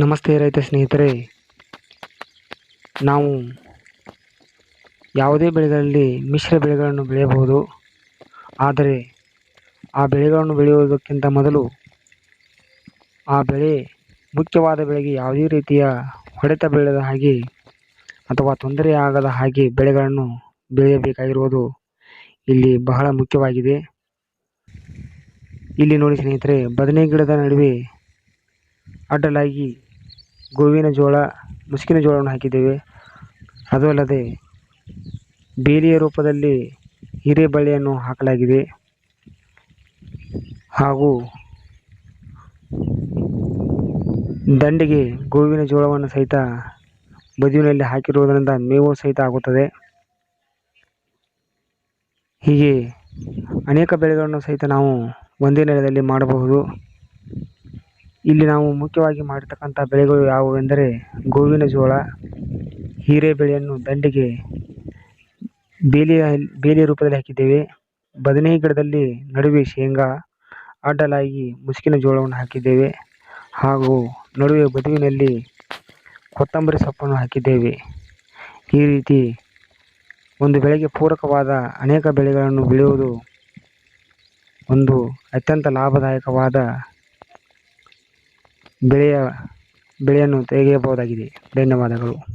ನಮಸ್ತೆ ರೈತ ಸ್ನೇಹಿತರೆ. ನಾವು ಯಾವುದೇ ಬೆಳೆಗಳಲ್ಲಿ ಮಿಶ್ರ ಬೆಳೆಗಳನ್ನು ಬೆಳೆಯಬಹುದು. ಆದರೆ ಆ ಬೆಳೆಗಳನ್ನು ಬೆಳೆಯುವುದಕ್ಕಿಂತ ಮೊದಲು ಆ ಬೆಳೆ ಮುಖ್ಯವಾದ ಬೆಳೆಗೆ ಯಾವುದೇ ರೀತಿಯ ಹೊಡೆತ ಬೀಳದ ಹಾಗೆ ಅಥವಾ ತೊಂದರೆ ಆಗದ ಹಾಗೆ ಬೆಳೆಗಳನ್ನು ಬೆಳೆಯಬೇಕಾಗಿರುವುದು ಇಲ್ಲಿ ಬಹಳ ಮುಖ್ಯವಾಗಿದೆ. ಇಲ್ಲಿ ನೋಡಿ ಸ್ನೇಹಿತರೆ, ಬದನೆ ಗಿಡದ ನಡುವೆ ಅಡ್ಡಲಾಗಿ ಗೋವಿನ ಜೋಳ, ಮುಸುಕಿನ ಜೋಳವನ್ನು ಹಾಕಿದ್ದೇವೆ. ಅದು ಅಲ್ಲದೆ ಬೇಲಿಯ ರೂಪದಲ್ಲಿ ಹಿರೇಬಳ್ಳಿಯನ್ನು ಹಾಕಲಾಗಿದೆ. ಹಾಗೂ ದಂಡಿಗೆ ಗೋವಿನ ಜೋಳವನ್ನು ಸಹಿತ ಬದುವಿನಲ್ಲಿ ಹಾಕಿರುವುದರಿಂದ ಮೇವು ಸಹಿತ ಆಗುತ್ತದೆ. ಹೀಗೆ ಅನೇಕ ಬೆಳೆಗಳನ್ನು ಸಹಿತ ನಾವು ಒಂದೇ ನೆಲದಲ್ಲಿ ಮಾಡಬಹುದು. ಇಲ್ಲಿ ನಾವು ಮುಖ್ಯವಾಗಿ ಮಾಡತಕ್ಕಂತ ಬೆಳೆಗಳು ಯಾವುವೆಂದರೆ ಗೋವಿನ ಜೋಳ, ಹೀರೆಬೇಳೆಯನ್ನು ದಂಡಿಗೆ ಬೇಲಿಯ ಬೇಲಿಯ ರೂಪದಲ್ಲಿ ಹಾಕಿದ್ದೇವೆ. ಬದನೆ ಗಿಡದಲ್ಲಿ ನಡುವೆ ಶೇಂಗಾ, ಅಡ್ಡಲಾಗಿ ಮುಸುಕಿನ ಜೋಳವನ್ನು ಹಾಕಿದ್ದೇವೆ. ಹಾಗೂ ನಡುವೆ ಬದುವಿನಲ್ಲಿ ಕೊತ್ತಂಬರಿ ಸೊಪ್ಪನ್ನು ಹಾಕಿದ್ದೇವೆ. ಈ ರೀತಿ ಒಂದು ಬೆಳೆಗೆ ಪೂರಕವಾದ ಅನೇಕ ಬೆಳೆಗಳನ್ನು ಬೆಳೆಯುವುದು ಒಂದು ಅತ್ಯಂತ ಲಾಭದಾಯಕವಾದ ಬೆಳೆಯ ಬೆಳೆಯನ್ನು ತೆಗೆಯಬಹುದಾಗಿದೆ. ಧನ್ಯವಾದಗಳು.